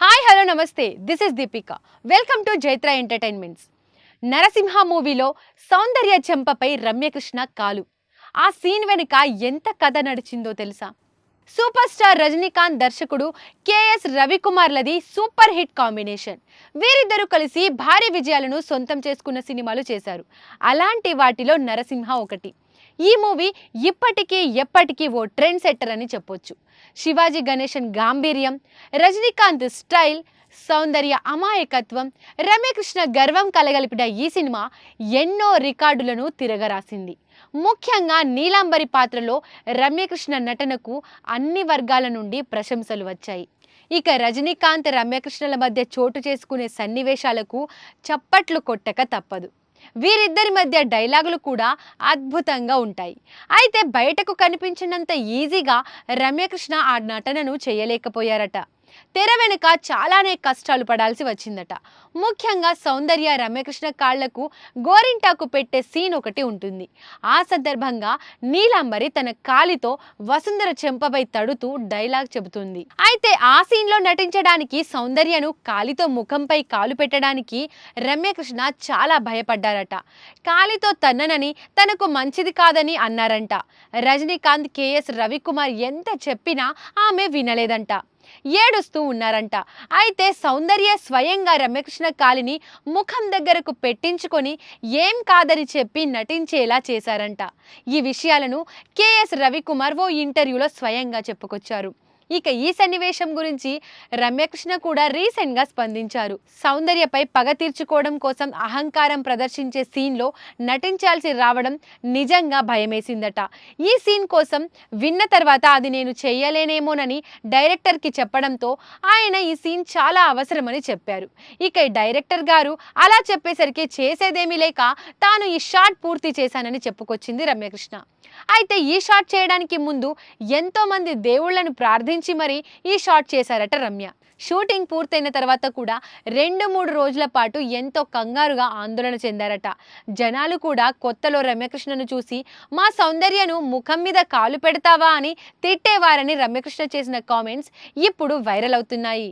Hi hello నమస్తే this is Deepika welcome to Jaitra entertainments Narasimha మూవీలో సౌందర్య చెంపపై రమ్యకృష్ణ కాలు. ఆ సీన్ వెనుక ఎంత కథ నడిచిందో తెలుసా? సూపర్ స్టార్ రజనీకాంత్ దర్శకుడు కేఎస్ రవికుమార్లది సూపర్ హిట్ కాంబినేషన్. వీరిద్దరూ కలిసి భారీ విజయాలను సొంతం చేసుకున్న సినిమాలు చేశారు. అలాంటి వాటిలో నరసింహ ఒకటి. ఈ మూవీ ఇప్పటికీ ఎప్పటికీ ఓ ట్రెండ్ సెట్టర్ అని చెప్పొచ్చు. శివాజీ గణేశన్ గాంభీర్యం రజనీకాంత్ స్టైల్ సౌందర్య అమాయకత్వం రమ్యకృష్ణ గర్వం కలగలిపిన ఈ సినిమా ఎన్నో రికార్డులను తిరగరాసింది. ముఖ్యంగా నీలాంబరి పాత్రలో రమ్యకృష్ణ నటనకు అన్ని వర్గాల నుండి ప్రశంసలు వచ్చాయి. ఇక రజనీకాంత్ రమ్యకృష్ణల మధ్య చోటు చేసుకునే సన్నివేశాలకు చప్పట్లు కొట్టక తప్పదు. వీరిద్దరి మధ్య డైలాగులు కూడా అద్భుతంగా ఉంటాయి. అయితే బయటకు కనిపించినంత ఈజీగా రమ్యకృష్ణ ఆ నటనను చేయలేకపోయారట. తెర వెనుక చాలానే కష్టాలు పడాల్సి వచ్చిందట. ముఖ్యంగా సౌందర్య రమ్యకృష్ణ కాళ్ళకు గోరింటాకు పెట్టే సీన్ ఒకటి ఉంటుంది. ఆ సందర్భంగా నీలాంబరి తన కాలితో వసుంధర చెంపపై తడుతూ డైలాగ్ చెబుతుంది. అయితే ఆ సీన్లో నటించడానికి సౌందర్యను కాలితో ముఖంపై కాలు పెట్టడానికి రమ్యకృష్ణ చాలా భయపడ్డారట. కాలితో తన్ననని తనకు మంచిది కాదని అన్నారంట. రజనీకాంత్ కేఎస్ రవికుమార్ ఎంత చెప్పినా ఆమె వినలేదంట. ఏడుస్తూ ఉన్నారంట. అయితే సౌందర్య స్వయంగా రమ్యకృష్ణ కాలిని ముఖం దగ్గరకు పెట్టించుకొని ఏం కాదని చెప్పి నటించేలా చేశారంట. ఈ విషయాలను కేఎస్ రవికుమార్ ఓ ఇంటర్వ్యూలో స్వయంగా చెప్పుకొచ్చారు. ఇక ఈ సన్నివేశం గురించి రమ్యకృష్ణ కూడా రీసెంట్గా స్పందించారు. సౌందర్యపై పగ తీర్చుకోవడం కోసం అహంకారం ప్రదర్శించే సీన్లో నటించాల్సి రావడం నిజంగా భయమేసిందట. ఈ సీన్ కోసం విన్న తర్వాత అది నేను చేయలేనేమోనని డైరెక్టర్కి చెప్పడంతో ఆయన ఈ సీన్ చాలా అవసరమని చెప్పారు. ఇక డైరెక్టర్ గారు అలా చెప్పేసరికి చేసేదేమీ లేక తాను ఈ షాట్ పూర్తి చేశానని చెప్పుకొచ్చింది రమ్యకృష్ణ. అయితే ఈ షాట్ చేయడానికి ముందు ఎంతోమంది దేవుళ్ళను ప్రార్థించి మరి ఈ షాట్ చేశారట రమ్య. షూటింగ్ పూర్తయిన తర్వాత కూడా రెండు మూడు రోజుల పాటు ఎంతో కంగారుగా ఆందోళన చెందారట. జనాలు కూడా కొత్తలో రమ్యకృష్ణను చూసి మా సౌందర్యను ముఖం మీద కాలు పెడతావా? అని తిట్టేవారని రమ్యకృష్ణ చేసిన కామెంట్స్ ఇప్పుడు వైరల్ అవుతున్నాయి.